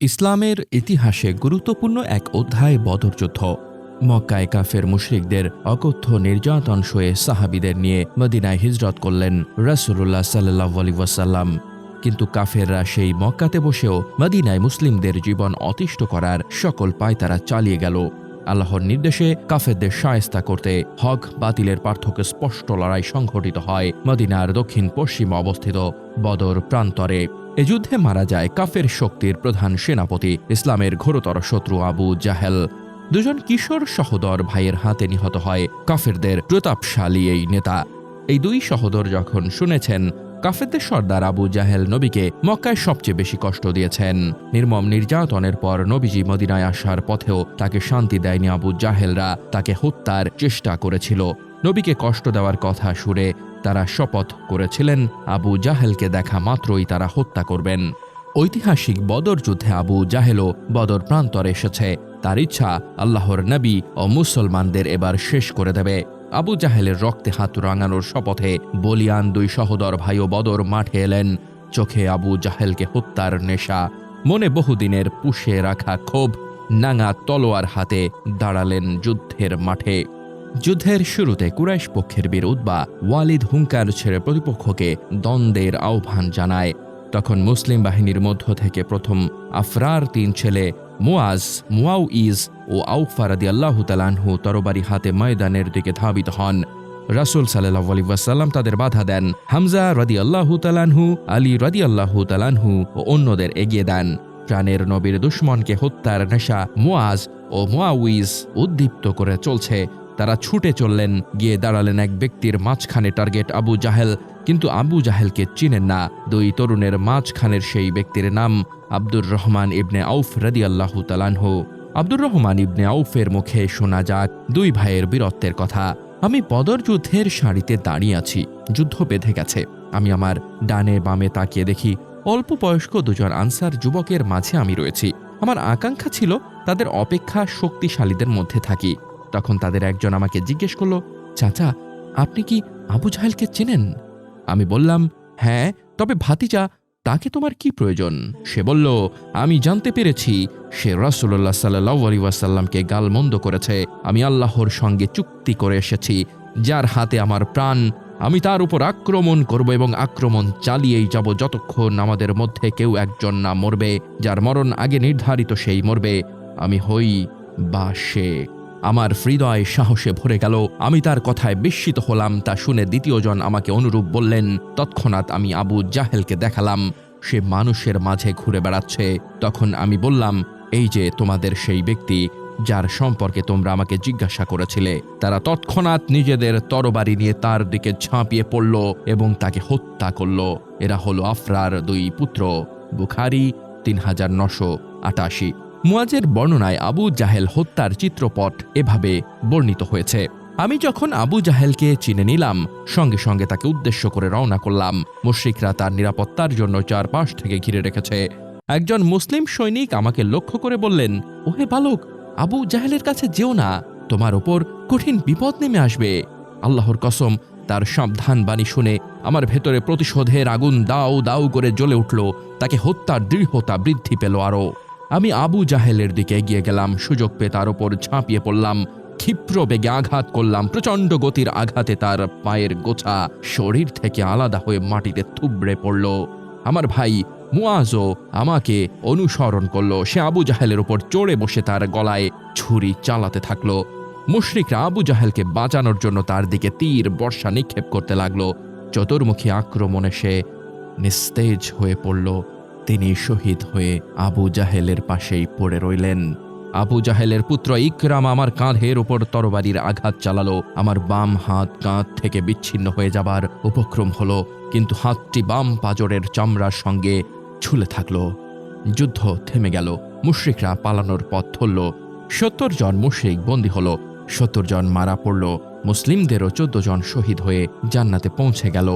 ইসলামের ইতিহাসে গুরুত্বপূর্ণ এক অধ্যায় বদর যুদ্ধ। মক্কায় কাফের মুশরিকদের অকথ্য নির্যাতন সয়ে সাহাবিদের নিয়ে মদিনায় হিজরত করলেন রসুল্লাহ সাল্লাহ আলী কিন্তু কাফেররা সেই মক্কাতে বসেও মদিনায় মুসলিমদের জীবন অতিষ্ঠ করার সকল পায় তারা চালিয়ে গেল। আল্লাহর নির্দেশে কাফেরদের সায়স্তা করতে হক বাতিলের পার্থক্য স্পষ্ট লড়াই সংঘটিত হয় মদিনার দক্ষিণ পশ্চিমে অবস্থিত বদর প্রান্তরে। এ যুদ্ধে মারা যায় কাফের শক্তির প্রধান সেনাপতি, ইসলামের ঘোরতর শত্রু আবু জাহেল। দুজন কিশোর সহোদর ভাইয়ের হাতে নিহত হয় কাফেরদের প্রতাপশালী এই নেতা। এই দুই সহোদর যখন শুনেছেন কাফেরদের সর্দার আবু জাহেল নবীকে মক্কায় সবচেয়ে বেশি কষ্ট দিয়েছেন। নির্মম নির্যাতনের পর নবীজি মদিনায় আসার পথেও তাকে শান্তি দেয়নি আবু জাহেলরা, তাকে হত্যার চেষ্টা করেছিল। নবীকে কষ্ট দেওয়ার কথা শুনে তারা শপথ করেছিলেন, আবু জাহেলকে দেখা মাত্রই তারা হত্যা করবেন। ঐতিহাসিক বদর যুদ্ধে আবু জাহেলও বদর প্রান্তরে এসেছে। তার ইচ্ছা আল্লাহর নবী ও মুসলমানদের এবার শেষ করে দেবে। আবু জাহেলের রক্তে হাত রাঙানোর শপথে বলিয়ান দুই সহোদর ও বদর মাঠে এলেন। চোখে আবু জাহেলকে হত্যার নেশা, মনে বহুদিনের পুষে রাখা ক্ষোভ, নাঙা তলোয়ার হাতে দাঁড়ালেন যুদ্ধের মাঠে। যুদ্ধের শুরুতে কুরাইশ পক্ষের বীর বা ওয়ালিদ হুঙ্কার ছেড়ে প্রতিপক্ষকে দ্বন্দ্বের আহ্বান জানায়। তখন মুসলিম বাহিনীর মধ্য থেকে প্রথম আফরার তিন ছেলে মুয়াজ মুয়াউ ইজ ও আউফারাদি আল্লাহ তালানহু তরবারি হাতে ময়দানের দিকে ধাবিত হন। রাসুল সাল্লাহ তাদের বাধা দেন। হামজা রদি আল্লাহু তালানহু আলী রদি আল্লাহু তালানহু ও অন্যদের এগিয়ে দেন। প্রাণের নবীর দুশ্মনকে হত্যার নেশা মুয়াজ ও মুয়াউইজ উদ্দীপ্ত করে চলছে। তারা ছুটে চললেন, গিয়ে দাঁড়ালেন এক ব্যক্তির মাঝখানে টার্গেট আবু জাহেল। কিন্তু আবু জাহেলকে চিনেন না। দুই তরুণের মাঝখানের সেই ব্যক্তির নাম আব্দুর রহমান ইবনে আউফ রদি আল্লাহ তালানহু আব্দুর রহমান ইবনে আউফের মুখে শোনা যাক দুই ভাইয়ের বীরত্বের কথা। আমি পদর যুদ্ধের সারিতে দাঁড়িয়ে আছি, যুদ্ধ বেঁধে গেছে। আমি আমার ডানে বামে তাকিয়ে দেখি অল্প বয়স্ক দুজন আনসার যুবকের মাঝে আমি রয়েছি। আমার আকাঙ্ক্ষা ছিল তাদের অপেক্ষা শক্তিশালীদের মধ্যে থাকি। তখন তাদের একজন আমাকে জিজ্ঞেস করল, চাচা, আপনি কি আবু জাহেলকে চেনেন? আমি বললাম হ্যাঁ তবে ভাতিজা, তাকে তোমার কি প্রয়োজন? সে বলল, আমি জানতে পেরেছি, সে রাসুল্লাহ সাল্লাহ আলী ওয়াসাল্লামকে গালমন্দ করেছে। আমি আল্লাহর সঙ্গে চুক্তি করে এসেছি, যার হাতে আমার প্রাণ। আমি তার উপর আক্রমণ করব এবং আক্রমণ চালিয়েই যাব যতক্ষণ আমাদের মধ্যে কেউ একজন না মরবে, যার মরণ আগে নির্ধারিত সেই মরবে। আমি হই বা সে। আমার হৃদয় সাহসে ভরে গেল। আমি তার কথায় বিস্মিত হলাম, তা শুনে দ্বিতীয়জন আমাকে অনুরূপ বললেন, তৎক্ষণাৎ আমি আবু জাহেলকে দেখালাম। সে মানুষের মাঝে ঘুরে বেড়াচ্ছে। তখন আমি বললাম, এই যে তোমাদের সেই ব্যক্তি, যার সম্পর্কে তোমরা আমাকে জিজ্ঞাসা করেছিলে। তারা তৎক্ষণাৎ নিজেদের তরবারি নিয়ে তার দিকে ঝাঁপিয়ে পড়ল এবং তাকে হত্যা করল। এরা হলো আফরার দুই পুত্র, বুখারি তিন হাজার নশো আটাশি। মুয়াজের বর্ণনায় আবু জাহেল হত্যার চিত্রপট এভাবে বর্ণিত হয়েছে। আমি যখন আবু জাহেলকে চিনে নিলাম, সঙ্গে সঙ্গে তাকে উদ্দেশ্য করে রওনা করলাম। মুশ্রিকরা তার নিরাপত্তার জন্য চারপাশ থেকে ঘিরে রেখেছে। একজন মুসলিম সৈনিক আমাকে লক্ষ্য করে বললেন, ওহে বালক, আবু জাহেলের কাছে যেও না। তোমার ওপর কঠিন বিপদ নেমে আসবে। আল্লাহর কসম, তার সাবধান বাণী শুনে আমার ভেতরে প্রতিশোধের আগুন দাউ দাউ করে জ্বলে উঠল। তাকে হত্যার দৃঢ়তা বৃদ্ধি পেল আরও। আমি আবু জাহেলের দিকে এগিয়ে গেলাম, সুযোগ পেয়ে তার ওপর ঝাঁপিয়ে পড়লাম, ক্ষিপ্র বেগে আঘাত করলাম, প্রচণ্ড গতির আঘাতে তার পায়ের গোছা শরীর থেকে আলাদা হয়ে মাটিতে থুবড়ে পড়ল। আমার ভাই মুয়াজও আমাকে অনুসরণ করল, সে আবু জাহেলের ওপর চড়ে বসে তার গলায় ছুরি চালাতে থাকল। মুশরিকরা আবু জাহেলকে বাঁচানোর জন্য তার দিকে তীর, বর্ষা নিক্ষেপ করতে লাগল। চতুর্মুখী আক্রমণে সে নিস্তেজ হয়ে পড়ল। তিনি শহীদ হয়ে আবু জাহেলের পাশেই পড়ে রইলেন। আবু জাহেলের পুত্র ইকরাম আমার কাঁধের ওপর তরবারির আঘাত চালালো। আমার বাম হাত কাঁধ থেকে বিচ্ছিন্ন হয়ে যাবার উপক্রম হলো, কিন্তু হাতটি বাম পাজরের চামড়ার সঙ্গে ঝুলে থাকল। যুদ্ধ থেমে গেল, মুশ্রিকরা পালানোর পথ ধরল। সত্তর জন মুশ্রিক বন্দী হলো, সত্তর জন মারা পড়ল। মুসলিমদেরও চোদ্দ জন শহীদ হয়ে জান্নাতে পৌঁছে গেল।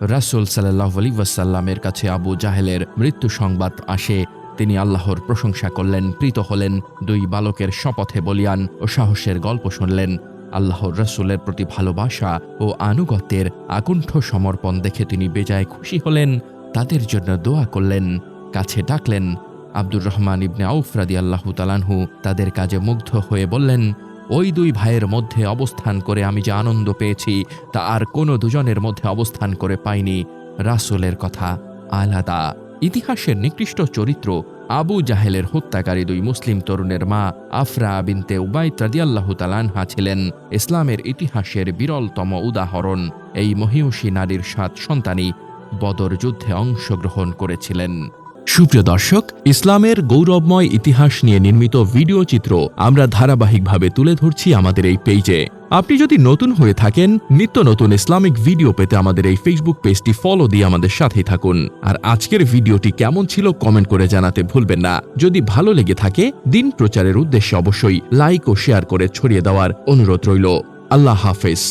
রাসুল সাল্লাহ আলী ওয়াসাল্লামের কাছে আবু জাহেলের মৃত্যু সংবাদ আসে। তিনি আল্লাহর প্রশংসা করলেন, প্রীত হলেন, দুই বালকের শপথে বলিয়ান ও সাহসের গল্প শুনলেন। আল্লাহর রসুলের প্রতি ভালোবাসা ও আনুগত্যের আকুণ্ঠ সমর্পণ দেখে তিনি বেজায় খুশি হলেন, তাদের জন্য দোয়া করলেন, কাছে ডাকলেন। আব্দুর রহমান ইবনে আউফ রাদি আল্লাহ তালানহু তাদের কাজে মুগ্ধ হয়ে বললেন ওই দুই ভাইয়ের মধ্যে অবস্থান করে আমি যে আনন্দ পেয়েছি, তা আর কোনো দুজনের মধ্যে অবস্থান করে পাইনি। রাসূলের কথা আলাদা। ইতিহাসের নিকৃষ্ট চরিত্র আবু জাহেলের হত্যাকারী দুই মুসলিম তরুণের মা আফরা বিনতে উবাইদ রাদিয়াল্লাহু তালানহা ছিলেন ইসলামের ইতিহাসের বিরলতম উদাহরণ। এই মহিষী নারীর সাত সন্তানই বদর যুদ্ধে অংশগ্রহণ করেছিলেন। সুপ্রিয় দর্শক, ইসলামের গৌরবময় ইতিহাস নিয়ে নির্মিত ভিডিও চিত্র আমরা ধারাবাহিকভাবে তুলে ধরছি আমাদের এই পেজে। আপনি যদি নতুন হয়ে থাকেন, নিত্য নতুন ইসলামিক ভিডিও পেতে আমাদের এই ফেসবুক পেজটি ফলো দিয়ে আমাদের সাথেই থাকুন। আর আজকের ভিডিওটি কেমন ছিল কমেন্ট করে জানাতে ভুলবেন না। যদি ভালো লেগে থাকে, দিন প্রচারের উদ্দেশ্যে অবশ্যই লাইক ও শেয়ার করে ছড়িয়ে দেওয়ার অনুরোধ রইল। আল্লাহ হাফেজ।